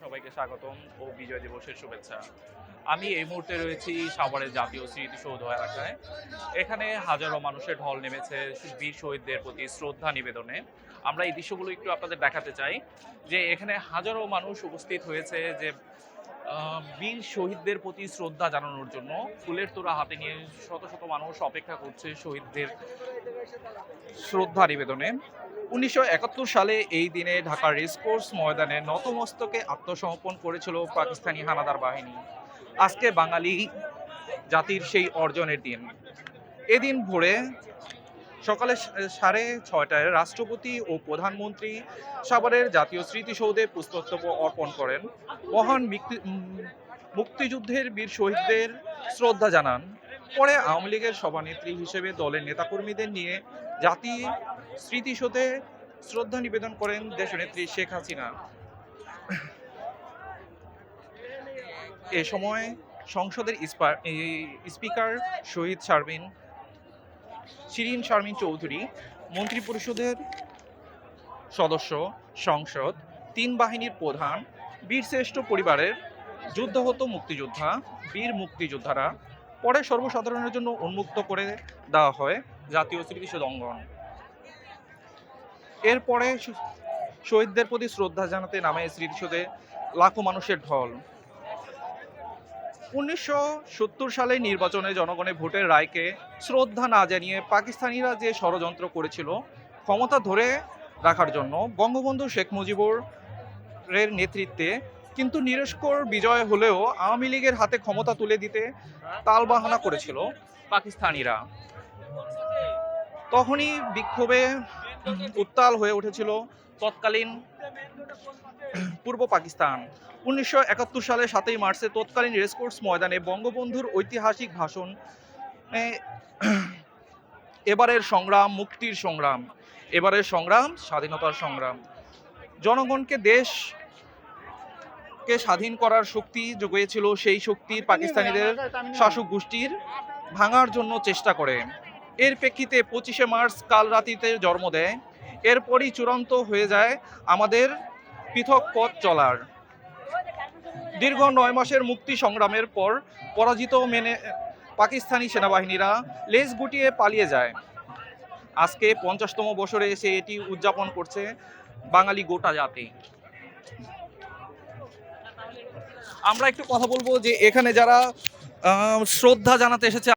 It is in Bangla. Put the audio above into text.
সবাইকে স্বাগতম ও বিজয় দিবসের শুভেচ্ছা। আমি এই মুহূর্তে রয়েছি সাভারের জাতীয় স্মৃতিসৌধ এলাকায়। এখানে হাজারো মানুষের ঢল নেমেছে বীর শহীদদের প্রতি শ্রদ্ধা নিবেদনে। আমরা এই দৃশ্যগুলো একটু আপনাদের দেখাতে চাই যে এখানে হাজারো মানুষ উপস্থিত হয়েছে যে বীর শহীদদের প্রতি শ্রদ্ধা জানানোর জন্য ফুলের তোড়া হাতে নিয়ে শত শত মানুষ অপেক্ষা করছে শহীদদের শ্রদ্ধা নিবেদনে। উনিশশো একাত্তর সালে এই দিনে ঢাকার রেসকোর্স ময়দানে নতমস্তকে আত্মসমর্পণ করেছিল পাকিস্তানি হানাদার বাহিনী। আজকে বাঙালি জাতির সেই অর্জনের দিন। এদিন ভোরে সকালে সাড়ে ছয়টায় রাষ্ট্রপতি ও প্রধানমন্ত্রী সাভারের জাতীয় স্মৃতিসৌধে পুষ্পস্তব অর্পণ করেন। মহান মুক্তিযুদ্ধের বীর শহীদদের শ্রদ্ধা জানান। পরে আওয়ামী লীগের সভানেত্রী হিসেবে দলের নেতাকর্মীদের নিয়ে জাতি স্মৃতিসৌধে শ্রদ্ধা নিবেদন করেন দেশনেত্রী শেখ হাসিনা। এ সময় সংসদের স্পিকার শহীদ শারমিন শিরিন শারমিন চৌধুরী মন্ত্রিপরিষদের সদস্য, সংসদ, তিন বাহিনীর প্রধান বীরশ্রেষ্ঠ পরিবারের যুদ্ধহত মুক্তিযোদ্ধা, বীর মুক্তিযোদ্ধারা, পরে সর্বসাধারণের জন্য উন্মুক্ত করে দেওয়া হয় জাতীয় স্মৃতিসৌধ অঙ্গন। এরপরে শহীদদের প্রতি শ্রদ্ধা জানাতে নামে স্মৃতিসৌধে লাখো মানুষের ঢল। উনিশশো সত্তর সালে নির্বাচনে জনগণের ভোটের রায়কে শ্রদ্ধা না জানিয়ে পাকিস্তানিরা যে ষড়যন্ত্র করেছিল, ক্ষমতা ধরে রাখার জন্য বঙ্গবন্ধু শেখ মুজিবুর এর নেতৃত্বে কিন্তু নিরস্কর বিজয় হলেও আওয়ামী লীগের হাতে ক্ষমতা তুলে দিতে তালবাহানা করেছিল পাকিস্তানিরা। তখনই বিক্ষোভে উত্তাল হয়ে উঠেছিল তৎকালীন পূর্ব পাকিস্তান। উনিশশো একাত্তর সালে সাতই মার্চে তৎকালীন রেসকোর্স ময়দানে বঙ্গবন্ধুর ঐতিহাসিক ভাষণ এবারের সংগ্রাম, মুক্তির সংগ্রাম, এবারের সংগ্রাম, স্বাধীনতার সংগ্রাম। জনগণকে দেশ কে স্বাধীন করার শক্তি যোগিয়েছিল সেই শক্তি পাকিস্তানিদের শাসক গোষ্ঠীর ভাঙার জন্য চেষ্টা করে। এর প্রেক্ষিতে পঁচিশে মার্চ কাল রাতিতে জন্ম দেয়। এরপরই চূড়ান্ত হয়ে যায় আমাদের পৃথক পথ চলার। দীর্ঘ নয় মাসের মুক্তি সংগ্রামের পর পরাজিত মেনে পাকিস্তানি সেনাবাহিনীরা লেজ গুটিয়ে পালিয়ে যায়। আজকে পঞ্চাশতম বছরে এসে এটি উদযাপন করছে বাঙালি গোটা জাতি। আমরা একটু কথা বলব যে এখানে যারা শ্রদ্ধা জানাতে এসেছে